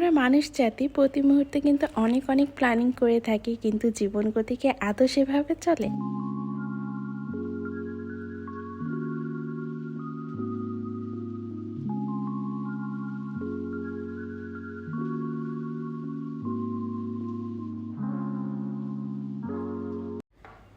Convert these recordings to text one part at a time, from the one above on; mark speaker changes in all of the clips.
Speaker 1: আমরা মানুষ জাতি প্রতি মুহূর্তে কিন্তু অনেক অনেক প্ল্যানিং করে থাকি, কিন্তু জীবন গতিকে আদৌ সেভাবে চলে?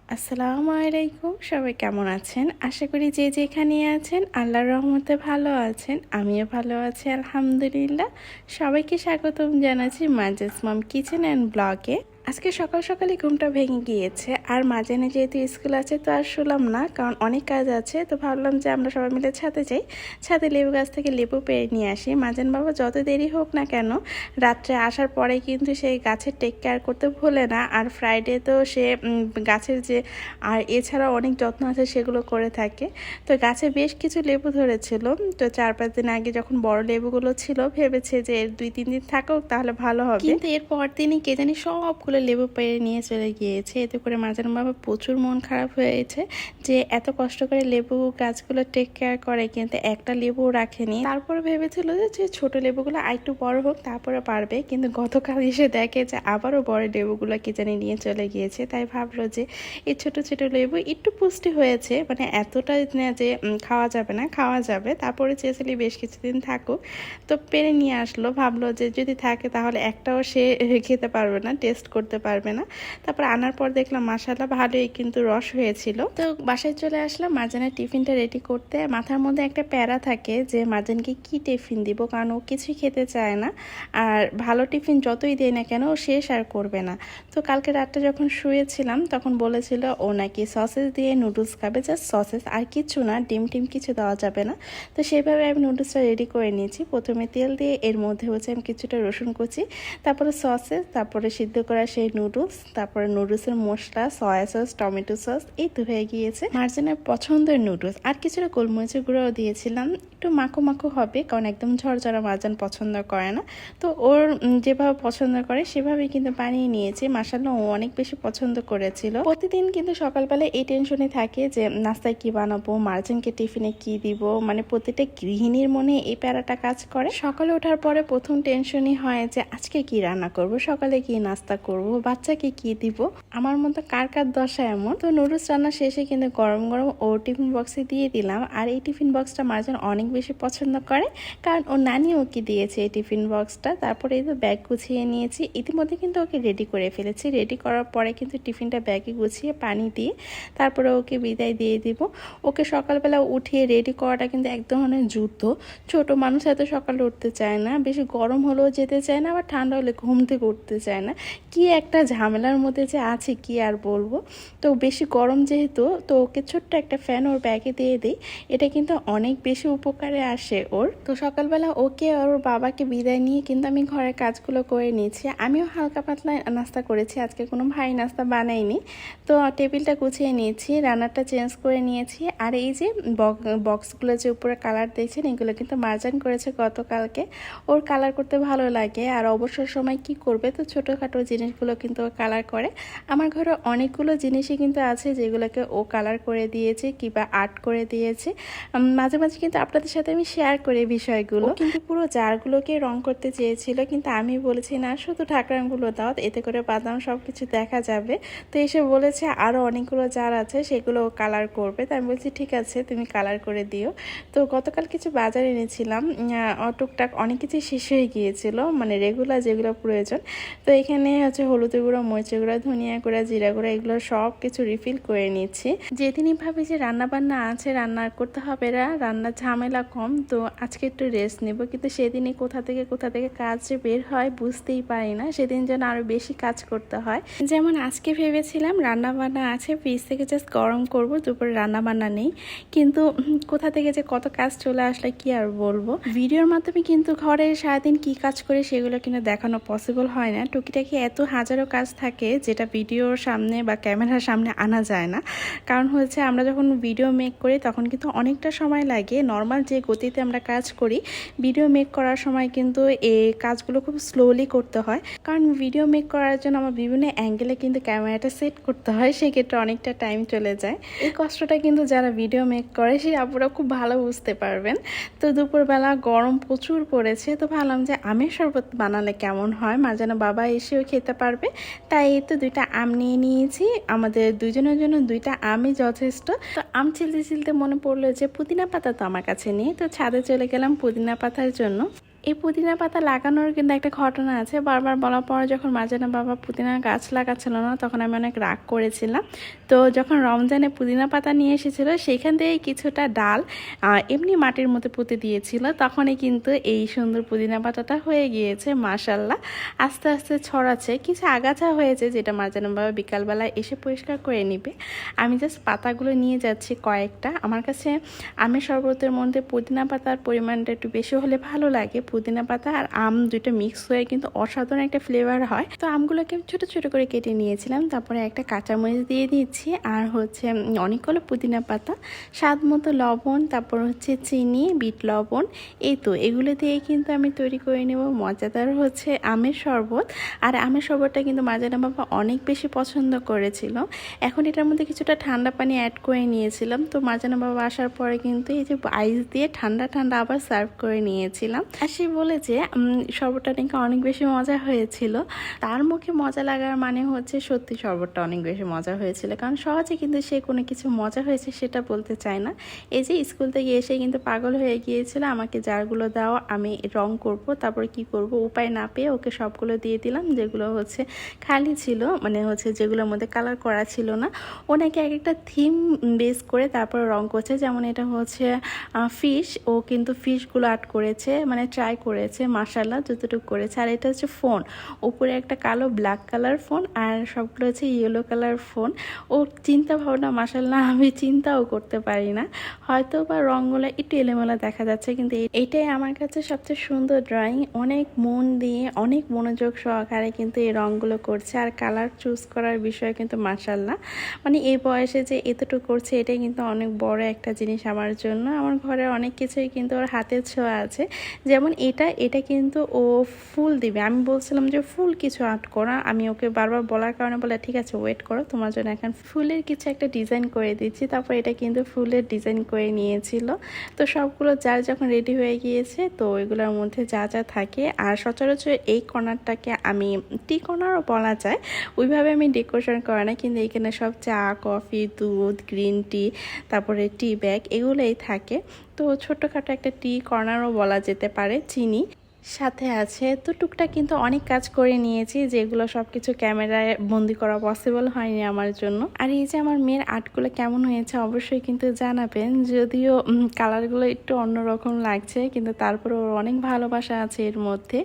Speaker 1: আসসালামু আলাইকুম, সবাই কেমন আছেন? আশা করি যে যেখানে আছেন, আল্লাহর রহমতে ভালো আছেন, আমিও ভালো আছি, আলহামদুলিল্লাহ। সবাইকে স্বাগতম জানাচ্ছি মাজেস মাম কিচেন অ্যান্ড ব্লগে। আজকে সকাল সকালে ঘুমটা ভেঙে গিয়েছে। আর মাঝানে যেহেতু স্কুল আছে তো আর শুলাম না, কারণ অনেক কাজ আছে। তো ভাবলাম যে আমরা সবাই মিলে ছাদে যাই। ছাদে লেবু গাছ থেকে লেবু পেরে নিয়ে আসি। মাজান বাবা যত দেরি হোক না কেন, রাত্রে আসার পরে কিন্তু সেই গাছের টেক কেয়ার করতে ভুলে না। আর ফ্রাইডে তো সে গাছের যে, আর এছাড়া অনেক যত্ন আছে সেগুলো করে থাকে। তো গাছে বেশ কিছু লেবু ধরেছিল। তো চার পাঁচ দিন আগে যখন বড় লেবুগুলো ছিল, ভেবেছে যে দুই, তিন দিন থাকুক তাহলে ভালো হবে। কিন্তু এর পর দিনই কে জানি সবগুলো লেবু পেরে নিয়ে চলে গিয়েছে। এতে করে মাঝান বাবা প্রচুর মন খারাপ হয়েছে যে এত কষ্ট করে লেবু গাছগুলো টেক কেয়ার করে কিন্তু একটা লেবু রাখেনি। তারপরে ভেবেছিল যে ছোট লেবুগুলো আরেকটু বড় হোক তারপরে পারবে। কিন্তু গতকাল এসে দেখে যে, আবারও বড় লেবুগুলো কি জানি নিয়ে চলে গিয়েছে। তাই ভাবলো যে, এই ছোট ছোট লেবু একটু পুষ্টি হয়েছে। মানে এতটা যে খাওয়া যাবে না, খাওয়া যাবে। তারপরে চেয়েছিলি বেশ কিছুদিন থাকুক। তো পেরে নিয়ে আসলো। ভাবলো যে, যদি থাকে তাহলে একটাও সে খেতে পারবে না। টেস্ট করতে পারবে না। তারপর আনার পর দেখলাম মাসালা ভালোই কিন্তু রস হয়েছিল। তো বাসায় চলে আসলাম, মাজানের টিফিনটা রেডি করতে। মাথার মধ্যে একটা প্যারা থাকে যে, মাজানকে কি টিফিন দিব? কারণ ও কিছুই খেতে চায় না। আর ভালো টিফিন যতই দেয় না কেন, ও শেষ আর করবে না। তো কালকে রাতটা যখন শুয়েছিলাম, তখন বলেছিল, ও নাকি সসেস দিয়ে নুডলস খাবে জাস্ট সসেস আর কিছু না, ডিম টিম কিছু দেওয়া যাবে না। তো সেইভাবে আমি নুডলসটা রেডি করে নিয়েছি। প্রথমে তেল দিয়ে, এর মধ্যে হচ্ছে আমি কিছুটা রসুন কুচি, তারপরে সসেস তারপরে সিদ্ধ করা সেই নুডলস তারপরে নুডলসের মশলা সয়া সস টমেটো সস এই তো হয়ে গিয়েছে। মার্জিনের পছন্দের নুডলস আর কিছুটা গোলমরিচের গুঁড়াও দিয়েছিলাম। একটু মাখো মাখো হবে, কারণ একদম ঝরঝরা মার্জান পছন্দ করে না। তো ওর যেভাবে পছন্দ করে, সেভাবেই কিন্তু বানিয়ে নিয়েছি। মাসাল্লাহ ও অনেক বেশি পছন্দ করেছিল। প্রতিদিন কিন্তু সকালবেলা এই টেনশনে থাকে যে, নাস্তায় কি বানাবো, মার্জিনকে টিফিনে কি দিব? মানে প্রতিটা গৃহিণীর মনে এই প্যারাটা কাজ করে। সকালে ওঠার পরে প্রথম টেনশনই হয় যে, আজকে কি রান্না করব? সকালে কি নাস্তা করব? বাচ্চাকে কি দিব? আমার মতো কার কার দশা এমন? তো নুডলস রান্না শেষে কিন্তু গরম গরম ও টিফিন বক্সে দিয়ে দিলাম। আর এই টিফিন বক্সটা মার্জান অনেক বেশি পছন্দ করে। কারণ ও নানি ওকে দিয়েছে এই টিফিন বক্সটা। তারপরে এই তো ব্যাগ গুছিয়ে নিয়েছি। ইতিমধ্যে কিন্তু ওকে রেডি করে ফেলেছি। রেডি করার পরে কিন্তু টিফিনটা ব্যাগে গুছিয়ে পানি দিয়ে তারপরে ওকে বিদায় দিয়ে দিব। ওকে সকালবেলা উঠিয়ে রেডি করাটা কিন্তু এক ধরনের যুদ্ধ। ছোট মানুষ এত সকালে উঠতে চায় না। বেশি গরম হলেও যেতে চায় না, আবার ঠান্ডা হলে ঘুম থেকে উঠতে চায় না। কি একটা ঝামেলার মধ্যে যে আছে, কি আর বলব? তো বেশি গরম যেহেতু, তো ওকে ছোট্ট একটা ফ্যান ওর ব্যাগে দিয়ে দিই। এটা কিন্তু অনেক বেশি উপকারে আসে ওর। তো সকালবেলা ওকে আর ওর বাবাকে বিদায় নিয়ে কিন্তু আমি ঘরের কাজগুলো করে নিয়েছি। আমিও হালকা পাতলা নাস্তা করেছি, আজকে কোনো ভারী নাস্তা বানাইনি। তো টেবিলটা গুছিয়ে নিয়েছি, রান্নাটা চেঞ্জ করে নিয়েছি। আর এই যে বক- বক্সগুলো যে উপরে কালার দিয়েছেন, এগুলো কিন্তু মার্জান করেছে গতকালকে। ওর কালার করতে ভালো লাগে, আর অবসর সময় কি করবে? তো ছোটোখাটো জিনিসগুলো কিন্তু ও কালার করে। আমার ঘরে অনেকগুলো জিনিসই কিন্তু আছে যেগুলোকে ও কালার করে দিয়েছে কিংবা আর্ট করে দিয়েছে। মাঝে মাঝে কিন্তু আপনাদের সাথে আমি শেয়ার করি বিষয়গুলো। কিন্তু পুরো জারগুলোকে রং করতে চেয়েছিল, কিন্তু আমি বলেছি, না, শুধু ঠাকরামগুলো দাও, এতে করে বাদাম সব কিছু দেখা যাবে। তো এসে বলেছে আরও অনেকগুলো জার আছে, সেগুলো কালার করবে। তাই আমি বলছি, ঠিক আছে, তুমি কালার করে দিও। তো গতকাল কিছু বাজার এনেছিলাম টুকটাক অনেক কিছু শেষ হয়ে গিয়েছিল মানে রেগুলার যেগুলো প্রয়োজন। তো এখানে হচ্ছে হলুদের গুঁড়ো, মরিচের গুঁড়ো, ধনিয়া গুঁড়া, জিরা গুঁড়া, এগুলো সব কিছু রিফিল করে নিচ্ছি। যেদিনই ভাবি যে রান্না বান্না আছে, রান্না করতে হবে না, রান্নার ঝামেলা কম, তো আজকে একটু রেস্ট নেব। কিন্তু সেদিনই কোথা থেকে কোথা থেকে কাজ বের হয় বুঝতেই পারি না। সেদিন যেন আরও বেশি কাজ করতে হয়। যেমন আজকে ভেবেছিলাম রান্না বান্না আছে ফ্রিজ থেকে জাস্ট গরম করব, দুপুরে রান্না বান্না নেই। কিন্তু কোথা থেকে যে কত কাজ চলে আসলে কি আর বলব? ভিডিওর মাধ্যমে কিন্তু ঘরে সারাদিন কি কাজ করে সেগুলো কিন্তু দেখানো পসিবল হয় না। টুকিটাকি এত হাজারো কাজ থাকে যেটা ভিডিওর সামনে বা ক্যামেরার সামনে আনা যায় না। কারণ হচ্ছে আমরা যখন ভিডিও মেক করি তখন কিন্তু অনেকটা সময় লাগে। নর্মাল যে গতিতে আমরা কাজ করি ভিডিও মেক করার সময় কিন্তু এই কাজগুলো খুব স্লোলি করতে হয়। কারণ ভিডিও মেক করার জন্য আমার বিভিন্ন অ্যাঙ্গেলে কিন্তু ক্যামেরাটা সেট করতে হয়, সেক্ষেত্রে অনেকটা টাইম চলে যায়। এই কষ্টটা কিন্তু যারা ভিডিও মেক করে, সেই আপুরা খুব ভালো বুঝতে পারবেন। তো দুপুরবেলা গরম প্রচুর পড়েছে, তো ভাবলাম যে আমের শরবত বানালে কেমন হয়? মা যেন বাবা এসেও খেতে পারবে। তাই তো দুইটা আম নিয়ে নিয়েছি। আমাদের দুজনের জন্য দুইটা আমই যথেষ্ট। তো আম ছিলতে ছিলতে মনে পড়ল যে পুদিনা পাতা তো আমার কাছে নেই তো ছাদে চলে গেলাম পুদিনা পাতার জন্য। এই পুদিনা পাতা লাগানোর কিন্তু একটা ঘটনা আছে। বারবার বলার পর যখন মাঝানা বাবা পুদিনা গাছ লাগাচ্ছিল না, তখন আমি অনেক রাগ করেছিলাম। তো যখন রমজানে পুদিনা পাতা নিয়ে এসেছিল, সেখান থেকে কিছুটা ডাল এমনি মাটির মধ্যে পুঁতে দিয়েছিল। তখনই কিন্তু এই সুন্দর পুদিনা পাতাটা হয়ে গিয়েছে মাশাল্লাহ আস্তে আস্তে ছড়াচ্ছে, কিছু আগাছা হয়েছে যেটা মাঝানা বাবা বিকালবেলা এসে পরিষ্কার করে নিবে। আমি জাস্ট পাতাগুলো নিয়ে যাচ্ছি কয়েকটা। আমার কাছে আমের শরবতের মধ্যে পুদিনা পাতার পরিমাণটা একটু বেশি হলে ভালো লাগে। পুদিনা পাতা আর আম দুটো মিক্স হয়ে কিন্তু অসাধারণ একটা ফ্লেভার হয়। তো আমগুলোকে ছোট ছোট করে কেটে নিয়েছিলাম, তারপরে একটা কাঁচামরিচ দিয়ে দিচ্ছি আর হচ্ছে অনেকগুলো পুদিনা পাতা, স্বাদ মতো লবণ, তারপর হচ্ছে চিনি, বিট লবণ, এই তো। এগুলো দিয়ে কিন্তু আমি তৈরি করে নেব মজাদার হচ্ছে আমের শরবত। আর আমের শরবতটা কিন্তু মাজানা বাবা অনেক বেশি পছন্দ করেছিল। এখন এটার মধ্যে কিছুটা ঠান্ডা পানি অ্যাড করে নিয়েছিলাম। তো মাজানা বাবা আসার পরে কিন্তু এই যে আইস দিয়ে ঠান্ডা ঠান্ডা আবার সার্ভ করে নিয়েছিলাম। আর সে বলেছে শরবতটা নাকি অনেক বেশি মজা হয়েছিল। তার মুখে মজা লাগার মানে হচ্ছে সত্যি শরবতটা অনেক বেশি মজা হয়েছিল। কারণ সহজে কিন্তু সে কোনো কিছু মজা হয়েছে সেটা বলতে চায় না। এই যে স্কুল থেকে এসে কিন্তু পাগল হয়ে গিয়েছিল, আমাকে জারগুলো দাও, আমি রং করব, তারপর কি করব, উপায় না পেয়ে ওকে সবগুলো দিয়ে দিলাম, যেগুলো হচ্ছে খালি ছিল মানে হচ্ছে যেগুলোর মধ্যে কালার করা ছিল না। ও নাকি এক একটা থিম বেস করে তারপর রং করছে, যেমন এটা হচ্ছে ফিশ ও কিন্তু ফিশগুলো আর্ট করেছে মানে ট্রাই করেছে মাসাল্লাহ যতটুকু করেছে। আর এটা হচ্ছে ফোন। উপরে একটা কালো ব্ল্যাক কালার ফোন আর সবগুলো হচ্ছে ইয়েলো কালার ফোন ও চিন্তা ভাবনা মাসাল্লাহ আমি চিন্তাও করতে পারি না। হয়তো বা রঙগুলো একটু এলোমেলো দেখা যাচ্ছে, কিন্তু এটাই আমার কাছে সবচেয়ে সুন্দর ড্রয়িং অনেক মন দিয়ে, অনেক মনোযোগ সহকারে কিন্তু এই রঙগুলো করছে। আর কালার চুজ করার বিষয়ে কিন্তু মাসাল্লাহ মানে এই বয়সে যে এতটুকু করছে, এটাই কিন্তু অনেক বড় একটা জিনিস আমার জন্য। আমার ঘরে অনেক কিছুই কিন্তু ওর হাতের ছোঁয়া আছে। যেমন এটা এটা কিন্তু ও ফুল দিবে। আমি বলছিলাম যে ফুল কিছু আর্ট করা। আমি ওকে বারবার বলার কারণে বলে ঠিক আছে ওয়েট করো, তোমার জন্য এখন ফুলের কিছু একটা ডিজাইন করে দিচ্ছি। তারপর এটা কিন্তু ফুলের ডিজাইন করে নিয়েছিল। তো সবগুলো যার যখন রেডি হয়ে গিয়েছে, তো ওইগুলোর মধ্যে যা যা থাকে। আর সচরাচর এই কর্নারটাকে আমি টি কর্নারও বলা যায়, ওইভাবে আমি ডেকোরেশন করা না। কিন্তু এখানে সব চা কফি দুধ গ্রিন টি তারপরে টি ব্যাগ এগুলোই থাকে। তো ছোটোখাটো একটা টি কর্নারও বলা যেতে পারে চিনি। সাথে আছে। তো টুকটাক কিন্তু অনেক কাজ করে নিয়েছি, যেগুলো সব কিছু ক্যামেরায় বন্দি করা পসিবল হয়নি আমার জন্য। আর এই যে আমার মেয়ের আর্টগুলো কেমন হয়েছে অবশ্যই কিন্তু জানাবেন। যদিও কালারগুলো একটু অন্যরকম লাগছে, কিন্তু তারপরে ওর অনেক ভালোবাসা আছে এর মধ্যে।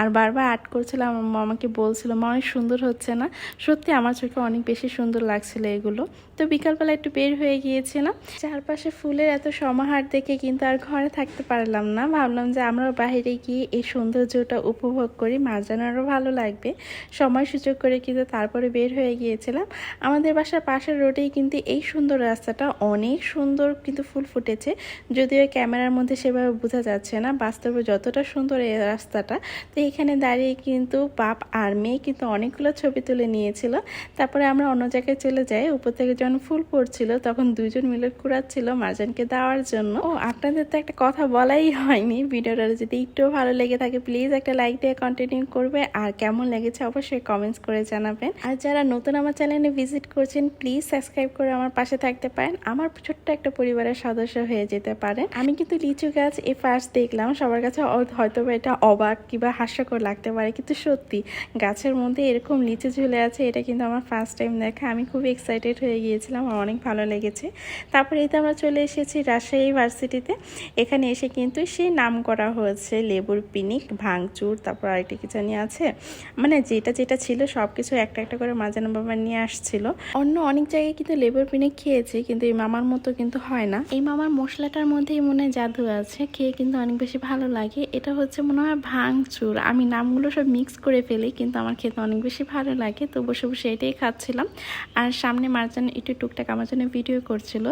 Speaker 1: আর বারবার আর্ট করছিলাম আমার মামাকে বলছিল, মা, অনেক সুন্দর হচ্ছে না? সত্যি আমার চোখে অনেক বেশি সুন্দর লাগছিল এগুলো। তো বিকালবেলা একটু বের হয়ে গিয়েছিলাম। চারপাশে ফুলের এত সমাহার দেখে কিন্তু আর ঘরে থাকতে পারলাম না। ভাবলাম যে আমরা বাইরে গিয়ে এই সৌন্দর্যটা উপভোগ করি। মার্জানারও ভালো লাগবে। সময় সুযোগ করে কিন্তু তারপরে বের হয়ে গিয়েছিলাম। আমাদের বাসার পাশের রোডেই কিন্তু এই সুন্দর রাস্তাটা অনেক সুন্দর কিন্তু ফুল ফুটেছে। যদিও ক্যামেরার মধ্যে সেভাবে বোঝা যাচ্ছে না, বাস্তবে যতটা সুন্দর এই রাস্তাটা। তো এখানে দাঁড়িয়ে কিন্তু বাপ আর মেয়ে কিন্তু অনেকগুলো ছবি তুলে নিয়েছিল। তারপরে আমরা অন্য জায়গায় চলে যাই। উপর থেকে যখন ফুল পড়ছিল, তখন দুজন মিলে কুড়াচ্ছিল মার্জানকে দেওয়ার জন্য। ও, আপনাদের তো একটা কথা বলাই হয়নি। ভিডিওটা যদি একটু ভালো লেগে থাকে প্লিজ একটা লাইক দিয়ে কন্টিনিউ করবে। আর কেমন লেগেছে অবশ্যই কমেন্টস করে জানাবেন। আর যারা নতুন আমার চ্যানেলে ভিজিট করছেন প্লিজ সাবস্ক্রাইব করে আমার পাশে থাকতে পারেন। আমার ছোট্ট একটা পরিবারের সদস্য হয়ে যেতে পারেন। আমি কিন্তু লিচু গাছ এ ফার্স্ট দেখলাম, সবার কাছে হয়তো এটা অবাক কিংবা হাস্যকর লাগতে পারে, কিন্তু সত্যি গাছের মধ্যে এরকম লিচু ঝুলে আছে, এটা কিন্তু আমার ফার্স্ট টাইম দেখা। আমি খুব এক্সাইটেড হয়ে গিয়েছিলাম, আমার অনেক ভালো লেগেছে। তারপরে এই তো আমরা চলে এসেছি রাজশাহী ইউনিভার্সিটিতে এখানে এসে কিন্তু সেই নাম করা হয়েছে লেবুর পি পিনিক ভাঙচুর, তারপর আরেকটা কি জানি আছে? মানে যেটা যেটা ছিল সব কিছু একটা একটা করে মাজানো বাবা নিয়ে আসছিল। অন্য অনেক জায়গায় কিন্তু লেবুর পিনিক খেয়েছি, কিন্তু এই মামার মতো কিন্তু হয় না। এই মামার মশলাটার মধ্যেই মনে হয় জাদু আছে, খেয়ে কিন্তু অনেক বেশি ভালো লাগে। এটা হচ্ছে মনে হয় ভাঙচুর। আমি নামগুলো সব মিক্স করে ফেলি, কিন্তু আমার খেতে অনেক বেশি ভালো লাগে, তো বসে বসে এটাই খাচ্ছিলাম। আর সামনে মার্জান একটু টুকটাক আমার জন্য ভিডিও করছিল।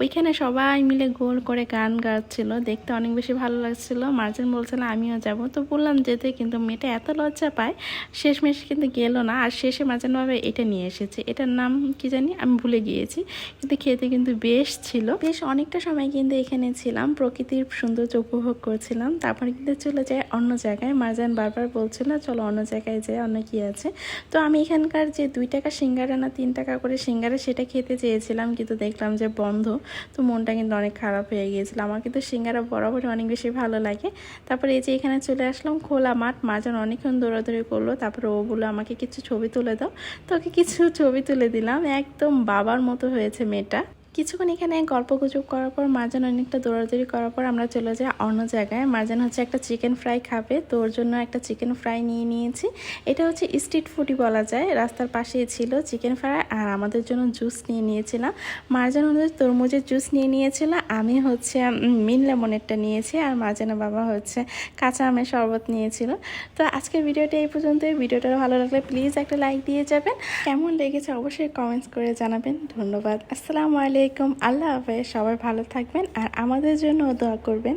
Speaker 1: ওইখানে সবাই মিলে গোল করে গান গাচ্ছিল, দেখতে অনেক বেশি ভালো লাগছিল। মার্জান বলছিল আমিও যাব। তো বললাম যেতে, কিন্তু মেয়েটা এত লজ্জা পায়, শেষমেশ কিন্তু গেল না। আর শেষে মার্জান ভাবে এটা নিয়ে এসেছে। এটার নাম কি জানি আমি ভুলে গিয়েছি, কিন্তু খেতে কিন্তু বেশ ছিল। বেশ অনেকটা সময় কিন্তু এখানে ছিলাম, প্রকৃতির সৌন্দর্য উপভোগ করছিলাম। তারপরে কিন্তু চলে যায় অন্য জায়গায়। মারজান বারবার বলছিল, চলো অন্য জায়গায় যাই, অন্য কি আছে? তো আমি এখানকার যে দুই টাকা সিঙ্গারা না তিন টাকা করে সিঙ্গারা সেটা খেতে চেয়েছিলাম, কিন্তু দেখলাম যে বন্ধ। তো মনটা কিন্তু অনেক খারাপ হয়ে গিয়েছিল। আমার কিন্তু সিঙ্গারা বরাবরই অনেক বেশি ভালো লাগে। তারপরে এই যে এখানে চলে আসলাম, খোলা মাঠ মাঝান অনেকক্ষণ দৌড়াদৌড়ি করল, তারপরে ও আমাকে কিছু ছবি তুলে দাও। তোকে কিছু ছবি তুলে দিলাম, একদম বাবার মতো হয়েছে মেয়েটা। কিছুক্ষণ এখানে গল্প গুজব করার পর মার্জান অনেকটা দৌড়াদৌড়ি করার পর আমরা চলে যাই অন্য জায়গায়। মার্জান হচ্ছে একটা চিকেন ফ্রাই খাবে, তো ওর জন্য একটা চিকেন ফ্রাই নিয়ে নিয়েছি। এটা হচ্ছে স্ট্রিট ফুডই বলা যায়, রাস্তার পাশেই ছিল চিকেন ফ্রাই আর আমাদের জন্য জুস নিয়ে নিয়েছিলাম। মার্জান হচ্ছে তরমুজের জুস নিয়ে নিয়েছিল আমি হচ্ছে মিন লেমনেরটা নিয়েছি, আর মার্জানের বাবা হচ্ছে কাঁচা আমের শরবত নিয়েছিল। তো আজকের ভিডিওটা এই পর্যন্তই। ভিডিওটা ভালো লাগলে প্লিজ একটা লাইক দিয়ে যাবেন। কেমন লেগেছে অবশ্যই কমেন্টস করে জানাবেন। ধন্যবাদ। আসসালামু আলাইকুম। আল্লাহ হাফেজ। সবাই ভালো থাকবেন আর আমাদের জন্য দোয়া করবেন।